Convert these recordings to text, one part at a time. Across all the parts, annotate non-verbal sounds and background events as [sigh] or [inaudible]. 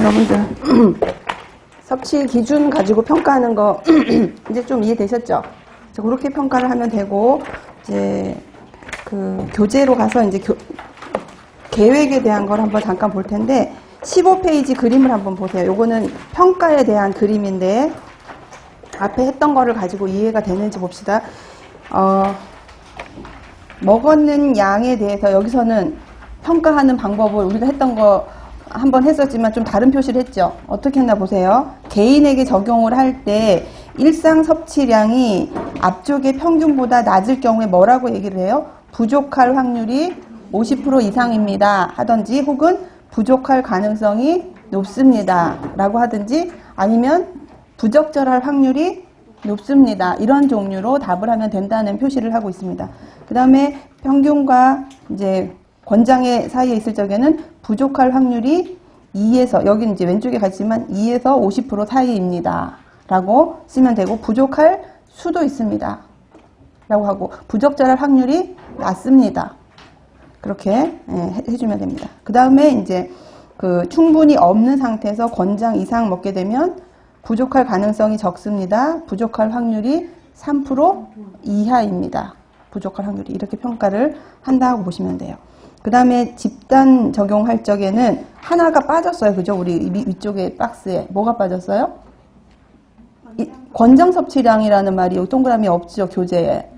여러분들 [clears throat] 섭취 기준 가지고 평가하는 거 [clears throat] 이제 좀 이해되셨죠? 그래서 그렇게 평가를 하면 되고 이제 그 교재로 가서 이제 교- 계획에 대한 걸 한번 잠깐 볼 텐데 15페이지 그림을 한번 보세요. 요거는 평가에 대한 그림인데 앞에 했던 거를 가지고 이해가 되는지 봅시다. 어, 먹었는 양에 대해서 여기서는 평가하는 방법을 우리가 했던 거 한번 했었지만 좀 다른 표시를 했죠. 어떻게 했나 보세요. 개인에게 적용을 할 때 일상 섭취량이 앞쪽의 평균보다 낮을 경우에 뭐라고 얘기를 해요? 부족할 확률이 50% 이상입니다. 하든지 혹은 부족할 가능성이 높습니다. 라고 하든지 아니면 부적절할 확률이 높습니다. 이런 종류로 답을 하면 된다는 표시를 하고 있습니다. 그 다음에 평균과 이제 권장의 사이에 있을 적에는 부족할 확률이 2에서, 여기는 이제 왼쪽에 갔지만 2에서 50% 사이입니다. 라고 쓰면 되고, 부족할 수도 있습니다. 라고 하고, 부적절할 확률이 낮습니다. 그렇게 예, 해- 해주면 됩니다. 그 다음에 이제 그 충분히 없는 상태에서 권장 이상 먹게 되면 부족할 가능성이 적습니다. 부족할 확률이 3% 이하입니다. 부족할 확률이 이렇게 평가를 한다고 보시면 돼요. 그 다음에 집단 적용할 적에는 하나가 빠졌어요. 그죠? 우리 위- 위쪽에 박스에. 뭐가 빠졌어요? 이- 권장 섭취량이라는 말이 동그라미 없죠, 교재에.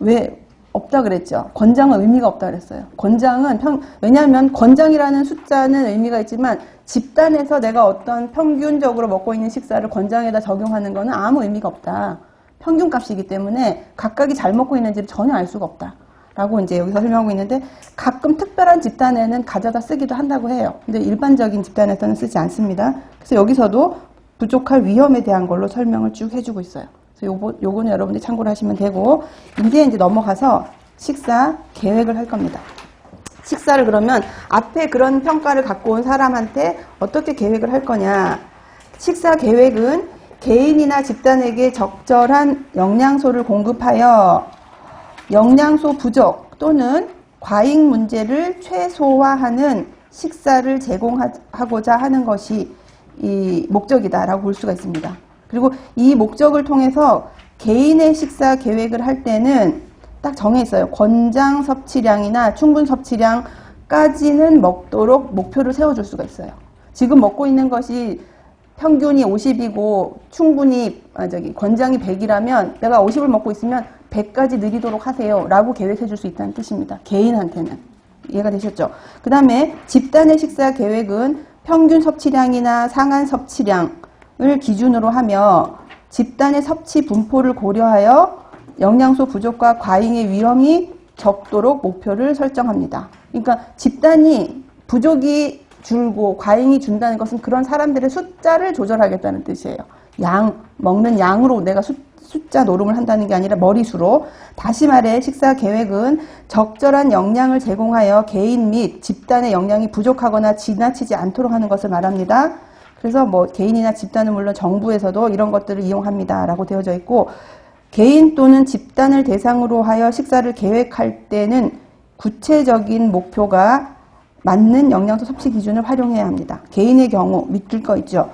왜 없다 그랬죠? 권장은 의미가 없다 그랬어요. 권장은 평, 왜냐하면 권장이라는 숫자는 의미가 있지만 집단에서 내가 어떤 평균적으로 먹고 있는 식사를 권장에다 적용하는 거는 아무 의미가 없다. 평균 값이기 때문에 각각이 잘 먹고 있는지를 전혀 알 수가 없다. 라고 이제 여기서 설명하고 있는데 가끔 특별한 집단에는 가져다 쓰기도 한다고 해요. 근데 일반적인 집단에서는 쓰지 않습니다. 그래서 여기서도 부족할 위험에 대한 걸로 설명을 쭉 해주고 있어요. 그래서 요거, 요거는 여러분들이 참고를 하시면 되고, 이제 이제 넘어가서 식사 계획을 할 겁니다. 식사를 그러면 앞에 그런 평가를 갖고 온 사람한테 어떻게 계획을 할 거냐. 식사 계획은 개인이나 집단에게 적절한 영양소를 공급하여 영양소 부족 또는 과잉 문제를 최소화하는 식사를 제공하고자 하는 것이 이 목적이다라고 볼 수가 있습니다. 그리고 이 목적을 통해서 개인의 식사 계획을 할 때는 딱 정해 있어요. 권장 섭취량이나 충분 섭취량까지는 먹도록 목표를 세워줄 수가 있어요. 지금 먹고 있는 것이 평균이 50이고 충분히 아, 저기 권장이 100이라면 내가 50을 먹고 있으면 100까지 느리도록 하세요. 라고 계획해 줄 수 있다는 뜻입니다. 개인한테는. 이해가 되셨죠? 그 다음에 집단의 식사 계획은 평균 섭취량이나 상한 섭취량을 기준으로 하며 집단의 섭취 분포를 고려하여 영양소 부족과 과잉의 위험이 적도록 목표를 설정합니다. 그러니까 집단이 부족이 줄고 과잉이 준다는 것은 그런 사람들의 숫자를 조절하겠다는 뜻이에요. 양, 먹는 양으로 내가 숫, 숫자 노름을 한다는 게 아니라 머리수로. 다시 말해 식사 계획은 적절한 영양을 제공하여 개인 및 집단의 영양이 부족하거나 지나치지 않도록 하는 것을 말합니다. 그래서 뭐 개인이나 집단은 물론 정부에서도 이런 것들을 이용합니다 라고 되어져 있고 개인 또는 집단을 대상으로 하여 식사를 계획할 때는 구체적인 목표가 맞는 영양소 섭취 기준을 활용해야 합니다. 개인의 경우 밑줄 거 있죠.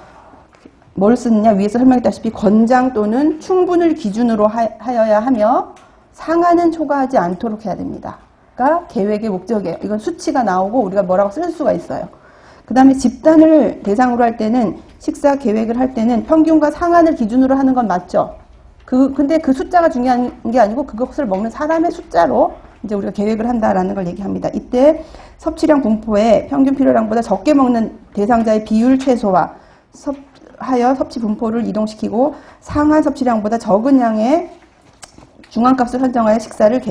뭘 쓰느냐 위에서 설명했다시피 권장 또는 충분을 기준으로 하, 하여야 하며 상한은 초과하지 않도록 해야 됩니다. 가 계획의 목적이에요. 이건 수치가 나오고 우리가 뭐라고 쓸 수가 있어요. 그 다음에 집단을 대상으로 할 때는 식사 계획을 할 때는 평균과 상한을 기준으로 하는 건 맞죠. 그 근데 그 숫자가 중요한 게 아니고 그것을 먹는 사람의 숫자로 이제 우리가 계획을 한다라는 걸 얘기합니다. 이때 섭취량 분포에 평균 필요량보다 적게 먹는 대상자의 비율 최소화 섭, 하여 섭취 분포를 이동시키고 상한 섭취량보다 적은 양의 중앙값을 설정하여 식사를